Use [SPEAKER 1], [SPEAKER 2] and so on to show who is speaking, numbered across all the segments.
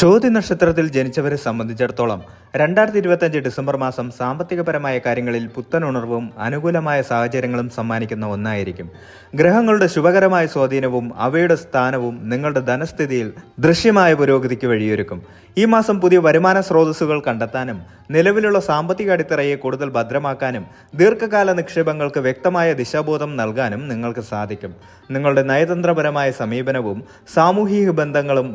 [SPEAKER 1] ചോതി നക്ഷത്രത്തിൽ ജനിച്ചവരെ സംബന്ധിച്ചിടത്തോളം രണ്ടായിരത്തി ഇരുപത്തഞ്ച് ഡിസംബർ മാസം സാമ്പത്തികപരമായ കാര്യങ്ങളിൽ പുത്തൻ ഉണർവും അനുകൂലമായ സാഹചര്യങ്ങളും സമ്മാനിക്കുന്ന ഒന്നായിരിക്കും. ഗ്രഹങ്ങളുടെ ശുഭകരമായ സ്വാധീനവും അവയുടെ സ്ഥാനവും നിങ്ങളുടെ ധനസ്ഥിതിയിൽ ദൃശ്യമായ പുരോഗതിക്ക് വഴിയൊരുക്കും. ഈ മാസം പുതിയ വരുമാന സ്രോതസ്സുകൾ കണ്ടെത്താനും നിലവിലുള്ള സാമ്പത്തിക അടിത്തറയെ കൂടുതൽ ഭദ്രമാക്കാനും ദീർഘകാല നിക്ഷേപങ്ങൾക്ക് വ്യക്തമായ ദിശാബോധം നൽകാനും നിങ്ങൾക്ക് സാധിക്കും. നിങ്ങളുടെ നയതന്ത്രപരമായ സമീപനവും സാമൂഹിക ബന്ധങ്ങളും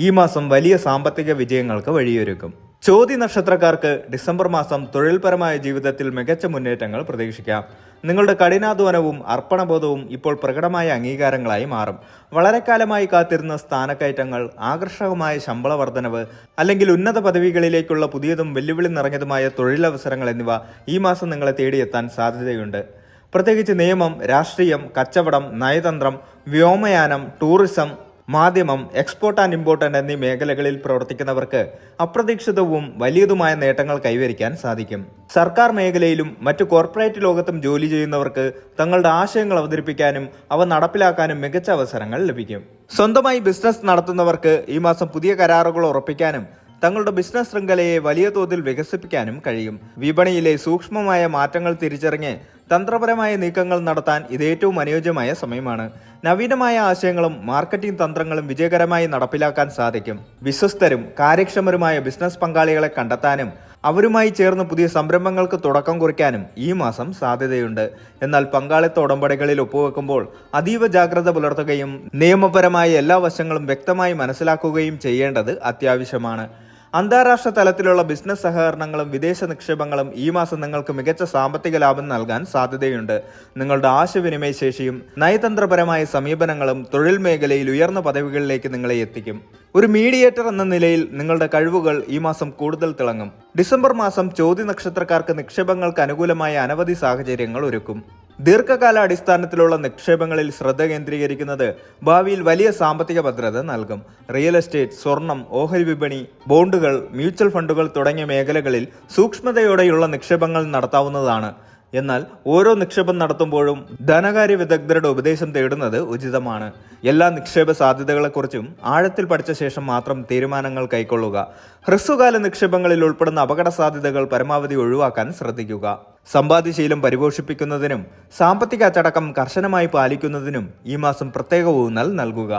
[SPEAKER 1] ഈ മാസം വലിയ സാമ്പത്തിക വിജയങ്ങൾക്ക് വഴിയൊരുക്കും. ചോതി നക്ഷത്രക്കാർക്ക് ഡിസംബർ മാസം തൊഴിൽപരമായ ജീവിതത്തിൽ മികച്ച മുന്നേറ്റങ്ങൾ പ്രതീക്ഷിക്കാം. നിങ്ങളുടെ കഠിനാധ്വാനവും അർപ്പണബോധവും ഇപ്പോൾ പ്രകടമായ അംഗീകാരങ്ങളായി മാറും. വളരെ കാലമായി കാത്തിരുന്ന സ്ഥാനക്കയറ്റങ്ങൾ ആകർഷകമായ ശമ്പള വർധനവ് അല്ലെങ്കിൽ ഉന്നത പദവികളിലേക്കുള്ള പുതിയതും വെല്ലുവിളി നിറഞ്ഞതുമായ തൊഴിലവസരങ്ങൾ എന്നിവ ഈ മാസം നിങ്ങളെ തേടിയെത്താൻ സാധ്യതയുണ്ട്. പ്രത്യേകിച്ച് നിയമം രാഷ്ട്രീയം കച്ചവടം നയതന്ത്രം വ്യോമയാനം ടൂറിസം മാധ്യമം എക്സ്പോർട്ട് ആൻഡ് ഇമ്പോർട്ട് എന്നീ മേഖലകളിൽ പ്രവർത്തിക്കുന്നവർക്ക് അപ്രതീക്ഷിതവും വലിയതുമായ നേട്ടങ്ങൾ കൈവരിക്കാൻ സാധിക്കും. സർക്കാർ മേഖലയിലും മറ്റു കോർപ്പറേറ്റ് ലോകത്തും ജോലി ചെയ്യുന്നവർക്ക് തങ്ങളുടെ ആശയങ്ങൾ അവതരിപ്പിക്കാനും അവ നടപ്പിലാക്കാനും മികച്ച അവസരങ്ങൾ ലഭിക്കും. സ്വന്തമായി ബിസിനസ് നടത്തുന്നവർക്ക് ഈ മാസം പുതിയ കരാറുകൾ ഉറപ്പിക്കാനും തങ്ങളുടെ ബിസിനസ് ശൃംഖലയെ വലിയ തോതിൽ വികസിപ്പിക്കാനും കഴിയും. വിപണിയിലെ സൂക്ഷ്മമായ മാറ്റങ്ങൾ തിരിച്ചറിഞ്ഞ് തന്ത്രപരമായ നീക്കങ്ങൾ നടത്താൻ ഇത് ഏറ്റവും അനുയോജ്യമായ സമയമാണ്. നവീനമായ ആശയങ്ങളും മാർക്കറ്റിംഗ് തന്ത്രങ്ങളും വിജയകരമായി നടപ്പിലാക്കാൻ സാധിക്കും. വിശ്വസ്തരും കാര്യക്ഷമരുമായ ബിസിനസ് പങ്കാളികളെ കണ്ടെത്താനും അവരുമായി ചേർന്ന് പുതിയ സംരംഭങ്ങൾക്ക് തുടക്കം കുറിക്കാനും ഈ മാസം സാധ്യതയുണ്ട്. എന്നാൽ പങ്കാളിത്ത ഉടമ്പടികളിൽ ഒപ്പുവെക്കുമ്പോൾ അതീവ ജാഗ്രത പുലർത്തുകയും നിയമപരമായ എല്ലാ വശങ്ങളും വ്യക്തമായി മനസ്സിലാക്കുകയും ചെയ്യേണ്ടത് അത്യാവശ്യമാണ്. അന്താരാഷ്ട്ര തലത്തിലുള്ള ബിസിനസ് സഹകരണങ്ങളും വിദേശ നിക്ഷേപങ്ങളും ഈ മാസം നിങ്ങൾക്ക് മികച്ച സാമ്പത്തിക ലാഭം നൽകാൻ സാധ്യതയുണ്ട്. നിങ്ങളുടെ ആശയവിനിമയ ശേഷിയും നയതന്ത്രപരമായ സമീപനങ്ങളും തൊഴിൽ മേഖലയിൽ ഉയർന്ന പദവികളിലേക്ക് നിങ്ങളെ എത്തിക്കും. ഒരു മീഡിയേറ്റർ എന്ന നിലയിൽ നിങ്ങളുടെ കഴിവുകൾ ഈ മാസം കൂടുതൽ തിളങ്ങും. ഡിസംബർ മാസം ചോദ്യ നക്ഷത്രക്കാർക്ക് നിക്ഷേപങ്ങൾക്ക് അനുകൂലമായ അനവധി സാഹചര്യങ്ങൾ ഒരുക്കും. ദീർഘകാല അടിസ്ഥാനത്തിലുള്ള നിക്ഷേപങ്ങളിൽ ശ്രദ്ധ കേന്ദ്രീകരിക്കുന്നത് ഭാവിയിൽ വലിയ സാമ്പത്തിക ഭദ്രത നൽകും. റിയൽ എസ്റ്റേറ്റ് സ്വർണം ഓഹരി വിപണി ബോണ്ടുകൾ മ്യൂച്വൽ ഫണ്ടുകൾ തുടങ്ങിയ മേഖലകളിൽ സൂക്ഷ്മതയോടെയുള്ള നിക്ഷേപങ്ങൾ നടത്താവുന്നതാണ്. എന്നാൽ ഓരോ നിക്ഷേപം നടത്തുമ്പോഴും ധനകാര്യ വിദഗ്ധരുടെ ഉപദേശം തേടുന്നത് ഉചിതമാണ്. എല്ലാ നിക്ഷേപ സാധ്യതകളെക്കുറിച്ചും ആഴത്തിൽ പഠിച്ച ശേഷം മാത്രം തീരുമാനങ്ങൾ കൈക്കൊള്ളുക. ഹ്രസ്വകാല നിക്ഷേപങ്ങളിൽ ഉൾപ്പെടുന്ന അപകട സാധ്യതകൾ പരമാവധി ഒഴിവാക്കാൻ ശ്രദ്ധിക്കുക. സമ്പാദ്യശീലം പരിപോഷിപ്പിക്കുന്നതിനും സാമ്പത്തിക അച്ചടക്കം കർശനമായി പാലിക്കുന്നതിനും ഈ മാസം പ്രത്യേക ഊന്നൽ നൽകുക.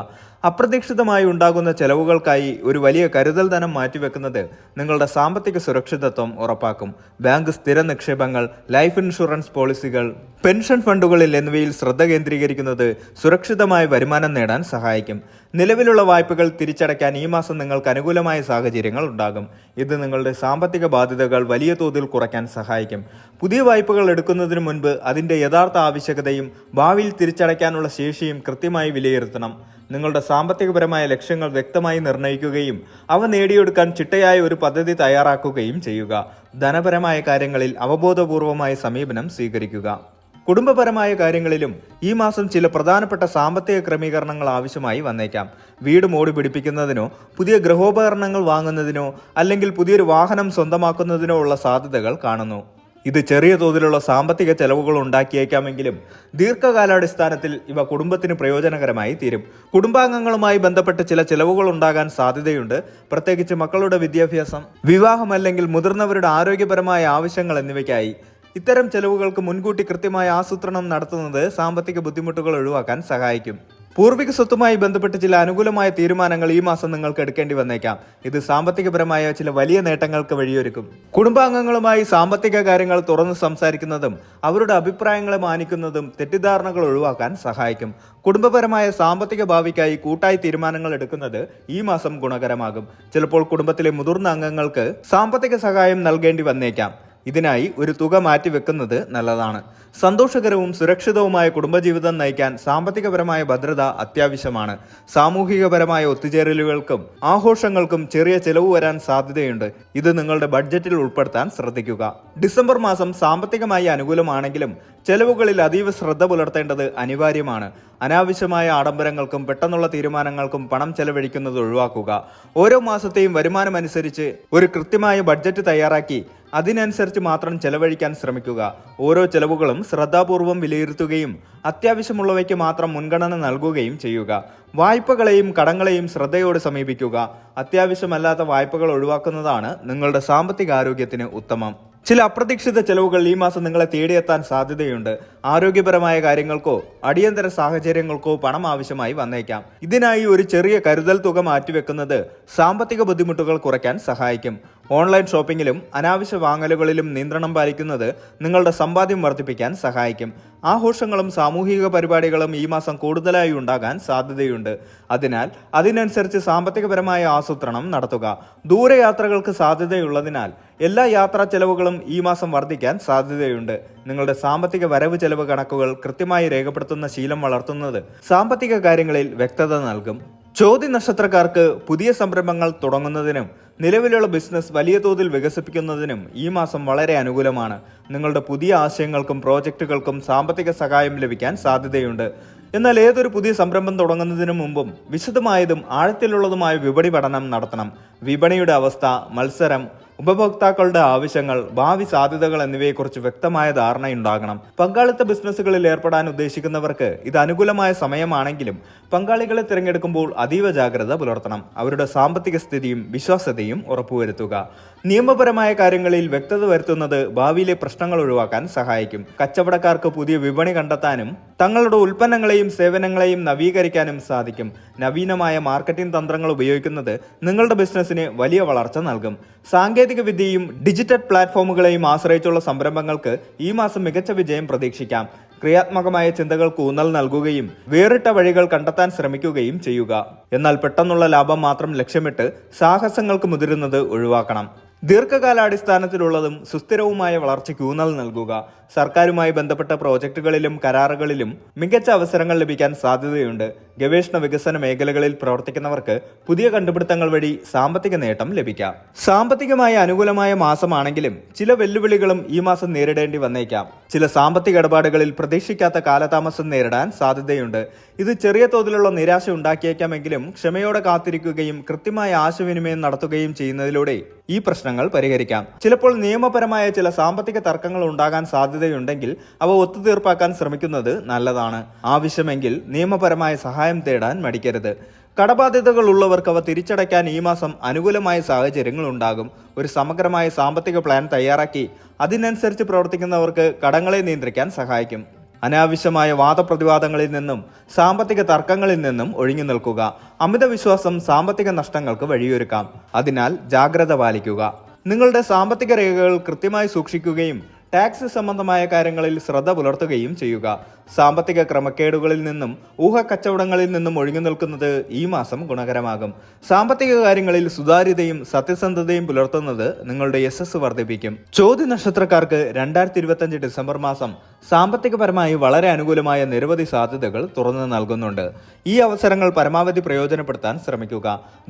[SPEAKER 1] അപ്രതീക്ഷിതമായി ഉണ്ടാകുന്ന ചെലവുകൾക്കായി ഒരു വലിയ കരുതൽ ധനം മാറ്റിവെക്കുന്നത് നിങ്ങളുടെ സാമ്പത്തിക സുരക്ഷിതത്വം ഉറപ്പാക്കും. ബാങ്ക് സ്ഥിര നിക്ഷേപങ്ങൾ ലൈഫ് ഇൻഷുറൻസ് പോളിസികൾ പെൻഷൻ ഫണ്ടുകളിൽ എന്നിവയിൽ ശ്രദ്ധ കേന്ദ്രീകരിക്കുന്നത് സുരക്ഷിതമായ വരുമാനം നേടാൻ സഹായിക്കും. നിലവിലുള്ള വായ്പകൾ തിരിച്ചടയ്ക്കാൻ ഈ മാസം നിങ്ങൾക്ക് അനുകൂലമായ സാഹചര്യങ്ങൾ ഉണ്ടാകും. ഇത് നിങ്ങളുടെ സാമ്പത്തിക ബാധ്യതകൾ വലിയ തോതിൽ കുറയ്ക്കാൻ സഹായിക്കും. പുതിയ വായ്പകൾ എടുക്കുന്നതിന് മുൻപ് അതിന്റെ യഥാർത്ഥ ആവശ്യകതയും ഭാവിയിൽ തിരിച്ചടയ്ക്കാനുള്ള ശേഷിയും കൃത്യമായി വിലയിരുത്തണം. നിങ്ങളുടെ സാമ്പത്തികപരമായ ലക്ഷ്യങ്ങൾ വ്യക്തമായി നിർണയിക്കുകയും അവ നേടിയെടുക്കാൻ ചിട്ടയായ ഒരു പദ്ധതി തയ്യാറാക്കുകയും ചെയ്യുക. ധനപരമായ കാര്യങ്ങളിൽ അവബോധപൂർവമായ സമീപനം സ്വീകരിക്കുക. കുടുംബപരമായ കാര്യങ്ങളിലും ഈ മാസം ചില പ്രധാനപ്പെട്ട സാമ്പത്തിക ക്രമീകരണങ്ങൾ ആവശ്യമായി വന്നേക്കാം. വീട് മോടി പിടിപ്പിക്കുന്നതിനോ പുതിയ ഗൃഹോപകരണങ്ങൾ വാങ്ങുന്നതിനോ അല്ലെങ്കിൽ പുതിയൊരു വാഹനം സ്വന്തമാക്കുന്നതിനോ ഉള്ള സാധ്യതകൾ കാണുന്നു. ഇത് ചെറിയ തോതിലുള്ള സാമ്പത്തിക ചെലവുകൾ ഉണ്ടാക്കിയേക്കാമെങ്കിലും ദീർഘകാലാടിസ്ഥാനത്തിൽ ഇവ കുടുംബത്തിന് പ്രയോജനകരമായി തീരും. കുടുംബാംഗങ്ങളുമായി ബന്ധപ്പെട്ട് ചില ചെലവുകൾ ഉണ്ടാകാൻ സാധ്യതയുണ്ട്. പ്രത്യേകിച്ച് മക്കളുടെ വിദ്യാഭ്യാസം വിവാഹം അല്ലെങ്കിൽ മുതിർന്നവരുടെ ആരോഗ്യപരമായ ആവശ്യങ്ങൾ എന്നിവയ്ക്കായി ഇത്തരം ചെലവുകൾക്ക് മുൻകൂട്ടി കൃത്യമായ ആസൂത്രണം നടത്തുന്നത് സാമ്പത്തിക ബുദ്ധിമുട്ടുകൾ ഒഴിവാക്കാൻ സഹായിക്കും. പൂർവിക സ്വത്തുമായി ബന്ധപ്പെട്ട് ചില അനുകൂലമായ തീരുമാനങ്ങൾ ഈ മാസം നിങ്ങൾക്ക് എടുക്കേണ്ടി വന്നേക്കാം. ഇത് സാമ്പത്തികപരമായ ചില വലിയ നേട്ടങ്ങൾക്ക് വഴിയൊരുക്കും. കുടുംബാംഗങ്ങളുമായി സാമ്പത്തിക കാര്യങ്ങൾ തുറന്ന് സംസാരിക്കുന്നതും അവരുടെ അഭിപ്രായങ്ങളെ മാനിക്കുന്നതും തെറ്റിദ്ധാരണകൾ ഒഴിവാക്കാൻ സഹായിക്കും. കുടുംബപരമായ സാമ്പത്തിക ഭാവിക്കായി കൂട്ടായി തീരുമാനങ്ങൾ എടുക്കുന്നത് ഈ മാസം ഗുണകരമാകും. ചിലപ്പോൾ കുടുംബത്തിലെ മുതിർന്ന അംഗങ്ങൾക്ക് സാമ്പത്തിക സഹായം നൽകേണ്ടി വന്നേക്കാം. ഇതിനായി ഒരു തുക മാറ്റിവെക്കുന്നത് നല്ലതാണ്. സന്തോഷകരവും സുരക്ഷിതവുമായ കുടുംബജീവിതം നയിക്കാൻ സാമ്പത്തികപരമായ ഭദ്രത അത്യാവശ്യമാണ്. സാമൂഹികപരമായ ഒത്തുചേരലുകൾക്കും ആഘോഷങ്ങൾക്കും ചെറിയ ചെലവ് വരാൻ സാധ്യതയുണ്ട്. ഇത് നിങ്ങളുടെ ബഡ്ജറ്റിൽ ഉൾപ്പെടുത്താൻ ശ്രദ്ധിക്കുക. ഡിസംബർ മാസം സാമ്പത്തികമായി അനുകൂലമാണെങ്കിലും ചെലവുകളിൽ അതീവ ശ്രദ്ധ പുലർത്തേണ്ടത് അനിവാര്യമാണ്. അനാവശ്യമായ ആഡംബരങ്ങൾക്കും പെട്ടെന്നുള്ള തീരുമാനങ്ങൾക്കും പണം ചെലവഴിക്കുന്നത് ഒഴിവാക്കുക. ഓരോ മാസത്തെയും വരുമാനമനുസരിച്ച് ഒരു കൃത്യമായ ബഡ്ജറ്റ് തയ്യാറാക്കി അതിനനുസരിച്ച് മാത്രം ചെലവഴിക്കാൻ ശ്രമിക്കുക. ഓരോ ചെലവുകളും ശ്രദ്ധാപൂർവം വിലയിരുത്തുകയും അത്യാവശ്യമുള്ളവയ്ക്ക് മാത്രം മുൻഗണന നൽകുകയും ചെയ്യുക. വായ്പകളെയും കടങ്ങളെയും ശ്രദ്ധയോട് സമീപിക്കുക. അത്യാവശ്യമല്ലാത്ത വായ്പകൾ ഒഴിവാക്കുന്നതാണ് നിങ്ങളുടെ സാമ്പത്തിക ആരോഗ്യത്തിന് ഉത്തമം. ചില അപ്രതീക്ഷിത ചെലവുകൾ ഈ മാസം നിങ്ങളെ തേടിയെത്താൻ സാധ്യതയുണ്ട്. ആരോഗ്യപരമായ കാര്യങ്ങൾക്കോ അടിയന്തര സാഹചര്യങ്ങൾക്കോ പണം ആവശ്യമായി വന്നേക്കാം. ഇതിനായി ഒരു ചെറിയ കരുതൽ തുക മാറ്റിവെക്കുന്നത് സാമ്പത്തിക ബുദ്ധിമുട്ടുകൾ കുറയ്ക്കാൻ സഹായിക്കും. ഓൺലൈൻ ഷോപ്പിംഗിലും അനാവശ്യ വാങ്ങലുകളിലും നിയന്ത്രണം പാലിക്കുന്നത് നിങ്ങളുടെ സമ്പാദ്യം വർദ്ധിപ്പിക്കാൻ സഹായിക്കും. ആഘോഷങ്ങളും സാമൂഹിക പരിപാടികളും ഈ മാസം കൂടുതലായി ഉണ്ടാകാൻ സാധ്യതയുണ്ട്. അതിനാൽ അതിനനുസരിച്ച് സാമ്പത്തികപരമായ ആസൂത്രണം നടത്തുക. ദൂരയാത്രകൾക്ക് സാധ്യതയുള്ളതിനാൽ എല്ലാ യാത്രാ ചെലവുകളും ഈ മാസം വർദ്ധിക്കാൻ സാധ്യതയുണ്ട്. നിങ്ങളുടെ സാമ്പത്തിക വരവ് ചെലവ് കണക്കുകൾ കൃത്യമായി രേഖപ്പെടുത്തുന്ന ശീലം വളർത്തുന്നത് സാമ്പത്തിക കാര്യങ്ങളിൽ വ്യക്തത നൽകും. ചോദ്യ നക്ഷത്രക്കാർക്ക് പുതിയ സംരംഭങ്ങൾ തുടങ്ങുന്നതിനും നിലവിലുള്ള ബിസിനസ് വലിയ തോതിൽ വികസിപ്പിക്കുന്നതിനും ഈ മാസം വളരെ അനുകൂലമാണ്. നിങ്ങളുടെ പുതിയ ആശയങ്ങൾക്കും പ്രോജക്റ്റുകൾക്കും സാമ്പത്തിക സഹായം ലഭിക്കാൻ സാധ്യതയുണ്ട്. എന്നാൽ ഏതൊരു പുതിയ സംരംഭം തുടങ്ങുന്നതിനു മുമ്പും വിശദമായതും ആഴത്തിലുള്ളതുമായ വിപണി പഠനം നടത്തണം. വിപണിയുടെ അവസ്ഥ മത്സരം ഉപഭോക്താക്കളുടെ ആവശ്യങ്ങൾ ഭാവി സാധ്യതകൾ എന്നിവയെക്കുറിച്ച് വ്യക്തമായ ധാരണയുണ്ടാകണം. പങ്കാളിത്ത ബിസിനസ്സുകളിൽ ഏർപ്പെടാൻ ഉദ്ദേശിക്കുന്നവർക്ക് ഇത് അനുകൂലമായ സമയമാണെങ്കിലും പങ്കാളികളെ തിരഞ്ഞെടുക്കുമ്പോൾ അതീവ ജാഗ്രത പുലർത്തണം. അവരുടെ സാമ്പത്തിക സ്ഥിതിയും വിശ്വാസ്യതയും ഉറപ്പുവരുത്തുക. നിയമപരമായ കാര്യങ്ങളിൽ വ്യക്തത വരുത്തുന്നത് ഭാവിയിലെ പ്രശ്നങ്ങൾ ഒഴിവാക്കാൻ സഹായിക്കും. കച്ചവടക്കാർക്ക് പുതിയ വിപണി കണ്ടെത്താനും തങ്ങളുടെ ഉൽപ്പന്നങ്ങളെയും സേവനങ്ങളെയും നവീകരിക്കാനും സാധിക്കും. നവീനമായ മാർക്കറ്റിംഗ് തന്ത്രങ്ങൾ ഉപയോഗിക്കുന്നത് നിങ്ങളുടെ ബിസിനസ്സിന് വലിയ വളർച്ച നൽകും. സാങ്കേതിക വിദ്യയും ഡിജിറ്റൽ പ്ലാറ്റ്ഫോമുകളെയും ആശ്രയിച്ചുള്ള സംരംഭങ്ങൾക്ക് ഈ മാസം മികച്ച വിജയം പ്രതീക്ഷിക്കാം. ക്രിയാത്മകമായ ചിന്തകൾക്ക് ഊന്നൽ നൽകുകയും വേറിട്ട വഴികൾ കണ്ടെത്താൻ ശ്രമിക്കുകയും ചെയ്യുക. എന്നാൽ പെട്ടെന്നുള്ള ലാഭം മാത്രം ലക്ഷ്യമിട്ട് സാഹസങ്ങൾക്ക് മുതിരുന്നത് ഒഴിവാക്കണം. ദീർഘകാലാടിസ്ഥാനത്തിലുള്ളതും സുസ്ഥിരവുമായ വളർച്ചയ്ക്ക് ഊന്നൽ നൽകുക. സർക്കാരുമായി ബന്ധപ്പെട്ട പ്രോജക്റ്റുകളിലും കരാറുകളിലും മികച്ച അവസരങ്ങൾ ലഭിക്കാൻ സാധ്യതയുണ്ട്. ഗവേഷണ വികസന മേഖലകളിൽ പ്രവർത്തിക്കുന്നവർക്ക് പുതിയ കണ്ടുപിടുത്തങ്ങൾ വഴി സാമ്പത്തിക നേട്ടം ലഭിക്കാം. സാമ്പത്തികമായി അനുകൂലമായ മാസമാണെങ്കിലും ചില വെല്ലുവിളികളും ഈ മാസം നേരിടേണ്ടി വന്നേക്കാം. ചില സാമ്പത്തിക ഇടപാടുകളിൽ പ്രതീക്ഷിക്കാത്ത കാലതാമസം നേരിടാൻ സാധ്യതയുണ്ട്. ഇത് ചെറിയ തോതിലുള്ള നിരാശ ഉണ്ടാക്കിയേക്കാമെങ്കിലും ക്ഷമയോടെ കാത്തിരിക്കുകയും കൃത്യമായ ആശയവിനിമയം നടത്തുകയും ചെയ്യുന്നതിലൂടെ ഈ പ്രശ്നങ്ങൾ പരിഹരിക്കാം. ചിലപ്പോൾ നിയമപരമായ ചില സാമ്പത്തിക തർക്കങ്ങൾ ഉണ്ടാകാൻ സാധ്യതയുണ്ടെങ്കിൽ അവ ഒത്തുതീർപ്പാക്കാൻ ശ്രമിക്കുന്നത് നല്ലതാണ്. ആവശ്യമെങ്കിൽ നിയമപരമായ സഹായം തേടാൻ മടിക്കരുത്. കടബാധ്യതകൾ ഉള്ളവർക്ക് അവ തിരിച്ചടയ്ക്കാൻ ഈ മാസം അനുകൂലമായ സാഹചര്യങ്ങൾ ഉണ്ടാകും ഒരു സമഗ്രമായ സാമ്പത്തിക പ്ലാൻ തയ്യാറാക്കി അതിനനുസരിച്ച് പ്രവർത്തിക്കുന്നവർക്ക് കടങ്ങളെ നിയന്ത്രിക്കാൻ സഹായിക്കും. അനാവശ്യമായ വാദപ്രതിവാദങ്ങളിൽ നിന്നും സാമ്പത്തിക തർക്കങ്ങളിൽ നിന്നും ഒഴിഞ്ഞു നിൽക്കുക. അമിത വിശ്വാസം സാമ്പത്തിക നഷ്ടങ്ങൾക്ക് വഴിയൊരുക്കാം. അതിനാൽ ജാഗ്രത പാലിക്കുക. നിങ്ങളുടെ സാമ്പത്തിക രേഖകൾ കൃത്യമായി സൂക്ഷിക്കുകയും ടാക്സ് സംബന്ധമായ കാര്യങ്ങളിൽ ശ്രദ്ധ പുലർത്തുകയും ചെയ്യുക. സാമ്പത്തിക ക്രമക്കേടുകളിൽ നിന്നും ഊഹക്കച്ചവടങ്ങളിൽ നിന്നും ഒഴിഞ്ഞു നിൽക്കുന്നത് ഈ മാസം ഗുണകരമാകും. സാമ്പത്തിക കാര്യങ്ങളിൽ സുതാര്യതയും സത്യസന്ധതയും പുലർത്തുന്നത് നിങ്ങളുടെ യശസ് വർദ്ധിപ്പിക്കും. ചോദ്യ നക്ഷത്രക്കാർക്ക് രണ്ടായിരത്തി ഇരുപത്തഞ്ച് ഡിസംബർ മാസം സാമ്പത്തികപരമായി വളരെ അനുകൂലമായ നിരവധി സാധ്യതകൾ തുറന്നു നൽകുന്നുണ്ട്. ഈ അവസരങ്ങൾ പരമാവധി പ്രയോജനപ്പെടുത്താൻ ശ്രമിക്കുക.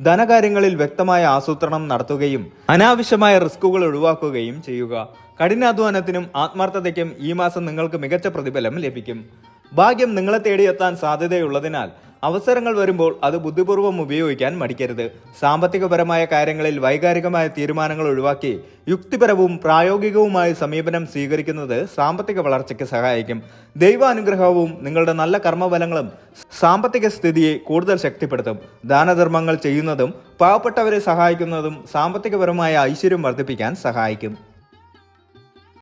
[SPEAKER 1] ധനകാര്യങ്ങളിൽ വ്യക്തമായ ആസൂത്രണം നടത്തുകയും അനാവശ്യമായ റിസ്കുകൾ ഒഴിവാക്കുകയും ചെയ്യുക. കഠിനാധ്വാനത്തിനും ആത്മാർത്ഥതയ്ക്കും ഈ മാസം നിങ്ങൾക്ക് മികച്ച പ്രതിഫലം ലഭിക്കും. ഭാഗ്യം നിങ്ങളെ തേടിയെത്താൻ സാധ്യതയുള്ളതിനാൽ അവസരങ്ങൾ വരുമ്പോൾ അത് ബുദ്ധിപൂർവം ഉപയോഗിക്കാൻ മടിക്കരുത്. സാമ്പത്തികപരമായ കാര്യങ്ങളിൽ വൈകാരികമായ തീരുമാനങ്ങൾ ഒഴിവാക്കി യുക്തിപരവും പ്രായോഗികവുമായ സമീപനം സ്വീകരിക്കുന്നത് സാമ്പത്തിക വളർച്ചയ്ക്ക് സഹായിക്കും. ദൈവാനുഗ്രഹവും നിങ്ങളുടെ നല്ല കർമ്മഫലങ്ങളും സാമ്പത്തിക സ്ഥിതിയെ കൂടുതൽ ശക്തിപ്പെടുത്തും. ദാനധർമ്മങ്ങൾ ചെയ്യുന്നതും പാവപ്പെട്ടവരെ സഹായിക്കുന്നതും സാമ്പത്തികപരമായ ഐശ്വര്യം വർദ്ധിപ്പിക്കാൻ സഹായിക്കും.